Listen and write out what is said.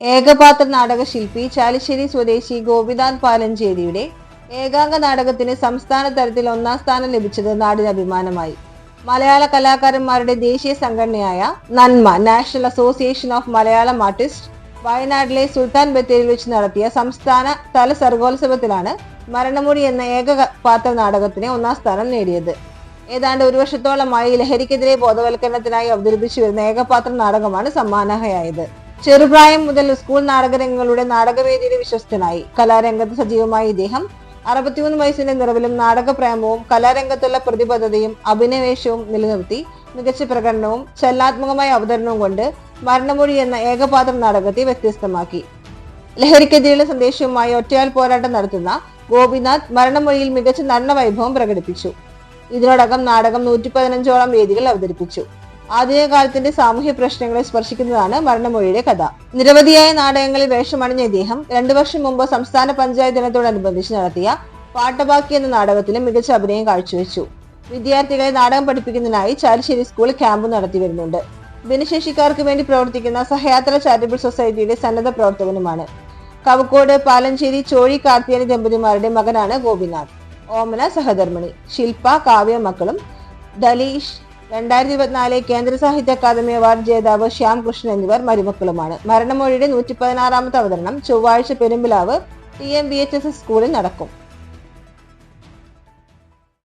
ഏകപാത്ര നാടകശില്പി ചാലിശ്ശേരി സ്വദേശി ഗോപിനാഥ് പാലഞ്ചേരിയുടെ ഏകാംഗ നാടകത്തിന് സംസ്ഥാന തലത്തിൽ ഒന്നാം സ്ഥാനം ലഭിച്ചത് നാടിന് അഭിമാനമായി. മലയാള കലാകാരന്മാരുടെ ദേശീയ സംഘടനയായ Nanma national association of Malayalam artist വയനാട്ടിലെ സുൽത്താൻ ബത്തേരിയിൽ വെച്ച് നടത്തിയ സംസ്ഥാന തല സർഗോത്സവത്തിലാണ് മരണമുടി എന്ന ഏകപാത്ര നാടകത്തിന് ഒന്നാം സ്ഥാനം നേടിയത്. ഏതാണ്ട് ഒരു വർഷത്തോളമായി ലഹരിക്കെതിരെ ബോധവൽക്കരണത്തിനായി അവതരിപ്പിച്ചു വരുന്ന ഏകപാത്ര നാടകമാണ് സമ്മാനാർഹയായത് ചെറുപ്രായം മുതൽ സ്കൂൾ നാടകരംഗങ്ങളുടെ നാടകവേദിയുടെ വിശ്വസ്തനായി. കലാരംഗത്ത് സജീവമായ ഇദ്ദേഹം അറുപത്തിമൂന്ന് വയസ്സിന്റെ നിറവിലും നാടകപ്രേമവും കലാരംഗത്തുള്ള പ്രതിബദ്ധതയും അഭിനവേശവും നിലനിർത്തി. മികച്ച പ്രകടനവും ചലനാത്മകമായ അവതരണവും കൊണ്ട് മരണമൊഴി എന്ന ഏകപാത്ര നാടകത്തെ വ്യത്യസ്തമാക്കി. ലഹരിക്കെതിരെയുള്ള സന്ദേശവുമായി ഒറ്റയാൽ പോരാട്ടം നടത്തുന്ന ഗോപിനാഥ് മരണമൊഴിയിൽ മികച്ച നടന വൈഭവം പ്രകടിപ്പിച്ചു. ഇതിനോടകം നാടകം നൂറ്റി പതിനഞ്ചോളം വേദികൾ അവതരിപ്പിച്ചു. ആധുനിക കാലത്തിന്റെ സാമൂഹ്യ പ്രശ്നങ്ങളെ സ്പർശിക്കുന്നതാണ് മരണമൊഴിയുടെ കഥ. നിരവധിയായ നാടകങ്ങളിൽ വേഷമണിഞ്ഞ ഇദ്ദേഹം രണ്ടു വർഷം മുമ്പ് സംസ്ഥാന പഞ്ചായത്ത് ദിനത്തോടനുബന്ധിച്ച് നടത്തിയ പാട്ടബാക്കി എന്ന നാടകത്തിലും മികച്ച അഭിനയം കാഴ്ചവെച്ചു. വിദ്യാർത്ഥികളെ നാടകം പഠിപ്പിക്കുന്നതിനായി ചാലിശ്ശേരി സ്കൂൾ ക്യാമ്പ് നടത്തി വരുന്നുണ്ട്. ഭിന്നശേഷിക്കാർക്ക് വേണ്ടി പ്രവർത്തിക്കുന്ന സഹയാത്ര ചാരിറ്റബിൾ സൊസൈറ്റിയുടെ സന്നദ്ധ പ്രവർത്തകനുമാണ്. കവക്കോട് പാലഞ്ചേരി ചോഴി കാർത്തിയാനി ദമ്പതിമാരുടെ മകനാണ് ഗോപിനാഥ്. ഓമന സഹധർമ്മിണി. ശില്പ കാവ്യ മക്കളും ദലീഷ് രണ്ടായിരത്തി ഇരുപത്തിനാല് കേന്ദ്ര സാഹിത്യ അക്കാദമി അവാർഡ് ജേതാവ് ശ്യാം കൃഷ്ണൻ എന്നിവർ മരുമക്കളുമാണ് മരണമൊഴിയുടെ നൂറ്റി പതിനാറാമത്തെ അവതരണം ചൊവ്വാഴ്ച Perumpilavu T M B H S S സ്കൂളിൽ നടക്കും.